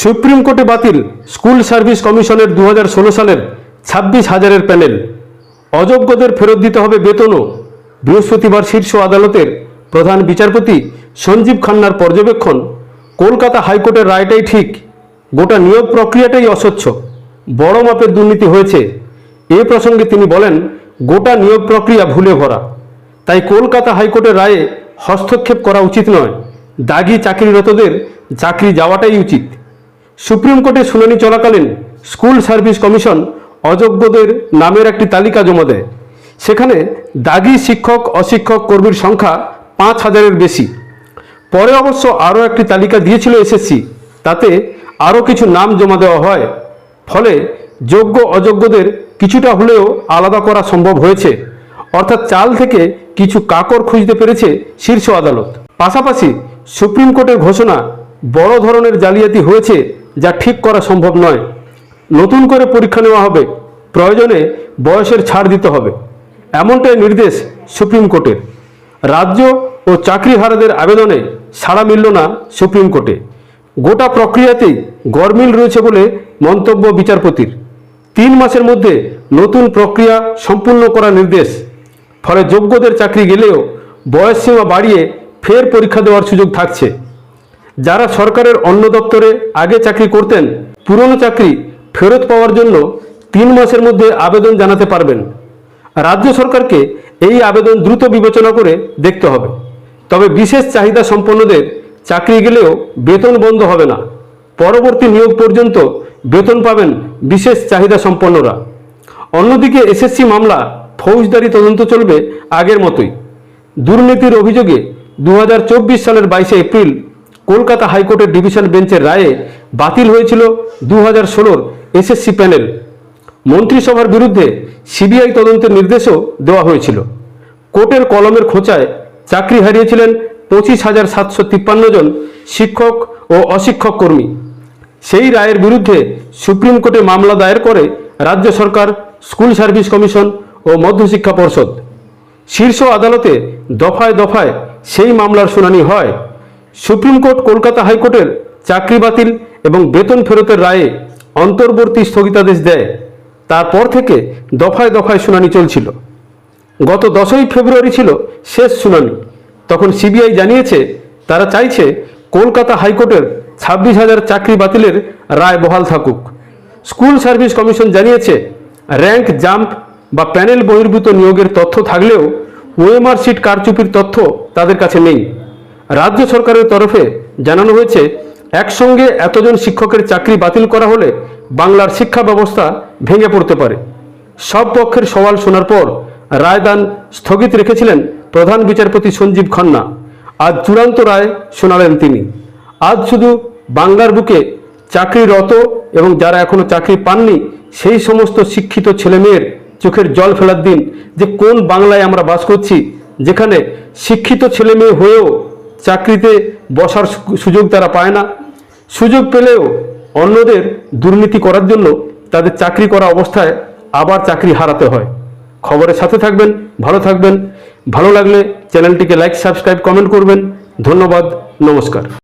Supreme কোর্টে বাতিল school service কমিশনের দু হাজার ষোলো সালের ছাব্বিশ হাজারের প্যানেল। অযোগ্যদের ফেরত দিতে হবে বেতনও। বৃহস্পতিবার শীর্ষ আদালতের প্রধান বিচারপতি সঞ্জীব খান্নার পর্যবেক্ষণ, কলকাতা হাইকোর্টের রায়টাই ঠিক, গোটা নিয়োগ প্রক্রিয়াটাই অস্বচ্ছ। বড় মাপের দুর্নীতি হয়েছে। এ প্রসঙ্গে তিনি বলেন, গোটা নিয়োগ প্রক্রিয়া ভুলে ভরা। তাই কলকাতা হাইকোর্টের রায়ে হস্তক্ষেপ করা উচিত নয়। দাগি চাকরিরতদের চাকরি যাওয়াটাই উচিত। সুপ্রিম কোর্টে শুনানি চলাকালীন স্কুল সার্ভিস কমিশন অযোগ্যদের নামের একটি তালিকা জমা দেয়। সেখানে দাগি শিক্ষক, অশিক্ষক কর্মীর সংখ্যা পাঁচ হাজারের বেশি। পরে অবশ্য আরও একটি তালিকা দিয়েছিল এসএসসি, তাতে আরও কিছু নাম জমা দেওয়া হয়। ফলে যোগ্য, অযোগ্যদের কিছুটা হলেও আলাদা করা সম্ভব হয়েছে। অর্থাৎ চাল থেকে কিছু কাকর খুঁজতে পেরেছে শীর্ষ আদালত। পাশাপাশি সুপ্রিম কোর্টের ঘোষণা বড় ধরনের জালিয়াতি হয়েছে যা ঠিক করা সম্ভব নয়। নতুন করে পরীক্ষা নেওয়া হবে। প্রয়োজনে বয়সের ছাড় দিতে হবে। এমনটাই নির্দেশ সুপ্রিম কোর্টের। রাজ্য ও চাকরিহারাদের আবেদনে সাড়া মিলল না সুপ্রিম কোর্টে। গোটা প্রক্রিয়াতেই গরমিল রয়েছে বলে মন্তব্য বিচারপতির। তিন মাসের মধ্যে নতুন প্রক্রিয়া সম্পূর্ণ করার নির্দেশ। ফলে যোগ্যদের চাকরি গেলেও বয়স সীমা বাড়িয়ে ফের পরীক্ষা দেওয়ার সুযোগ থাকছে। যারা সরকারের অন্য দপ্তরে আগে চাকরি করতেন, পুরনো চাকরি ফেরত পাওয়ার জন্য তিন মাসের মধ্যে আবেদন জানাতে পারবেন। রাজ্য সরকারকে এই আবেদন দ্রুত বিবেচনা করে দেখতে হবে। তবে বিশেষ চাহিদা সম্পন্নদের চাকরি গেলেও বেতন বন্ধ হবে না। পরবর্তী নিয়োগ পর্যন্ত বেতন পাবেন বিশেষ চাহিদা সম্পন্নরা। অন্যদিকে এসএসসি মামলা ফৌজদারি তদন্ত চলবে আগের মতোই। দুর্নীতির অভিযোগে দু হাজার চব্বিশ সালের বাইশে এপ্রিল কলকাতা হাইকোর্টের ডিভিশন বেঞ্চের রায়ে বাতিল হয়েছিল দু হাজার ষোলোর এসএসসি প্যানেল। মন্ত্রিসভার বিরুদ্ধে সিবিআই তদন্তের নির্দেশও দেওয়া হয়েছিল। কোর্টের কলমের খোঁচায় চাকরি হারিয়েছিলেন পঁচিশ হাজার সাতশো তিপ্পান্ন জন শিক্ষক ও অশিক্ষক কর্মী। সেই রায়ের বিরুদ্ধে সুপ্রিম কোর্টে মামলা দায়ের করে রাজ্য সরকার, স্কুল সার্ভিস কমিশন ও মধ্যশিক্ষা পর্ষদ। শীর্ষ আদালতে দফায় দফায় সেই মামলার শুনানি হয়। সুপ্রিম কোর্ট কলকাতা হাইকোর্টের চাকরি বাতিল এবং বেতন ফেরতের রায়ে অন্তর্বর্তী স্থগিতাদেশ দেয়। তারপর থেকে দফায় দফায় শুনানি চলছিল। গত দশই ফেব্রুয়ারি ছিল শেষ শুনানি। তখন সিবিআই জানিয়েছে, তারা চাইছে কলকাতা হাইকোর্টের ছাব্বিশ হাজার চাকরি বাতিলের রায় বহাল থাকুক। স্কুল সার্ভিস কমিশন জানিয়েছে, র্যাঙ্ক জাম্প বা প্যানেল বহির্ভূত নিয়োগের তথ্য থাকলেও ওএমআর সিট কারচুপির তথ্য তাদের কাছে নেই। রাজ্য সরকারের তরফে জানানো হয়েছে, একসঙ্গে এতজন শিক্ষকের চাকরি বাতিল করা হলে বাংলার শিক্ষা ব্যবস্থা ভেঙে পড়তে পারে। সব পক্ষের সওয়াল শোনার পর রায়দান স্থগিত রেখেছিলেন প্রধান বিচারপতি সঞ্জীব খান্না। আজ চূড়ান্ত রায় শোনালেন তিনি। আজ শুধু বাংলার বুকে চাকরিরত এবং যারা এখনও চাকরি পাননি, সেই সমস্ত শিক্ষিত ছেলেমেয়ের চোখের জল ফেলার দিন যে কোন বাংলায় আমরা বাস করছি, যেখানে শিক্ষিত ছেলে মেয়ে হয়েও চাকরিতে বসার সুযোগ তারা পায় না। সুযোগ পেলেও অন্যদের দুর্নীতি করার জন্য তাদের চাকরি করা অবস্থায় আবার চাকরি হারাতে হয়। খবরের সাথে থাকবেন, ভালো থাকবেন। ভালো লাগলে চ্যানেলটিকে লাইক সাবস্ক্রাইব কমেন্ট করবেন। ধন্যবাদ, নমস্কার।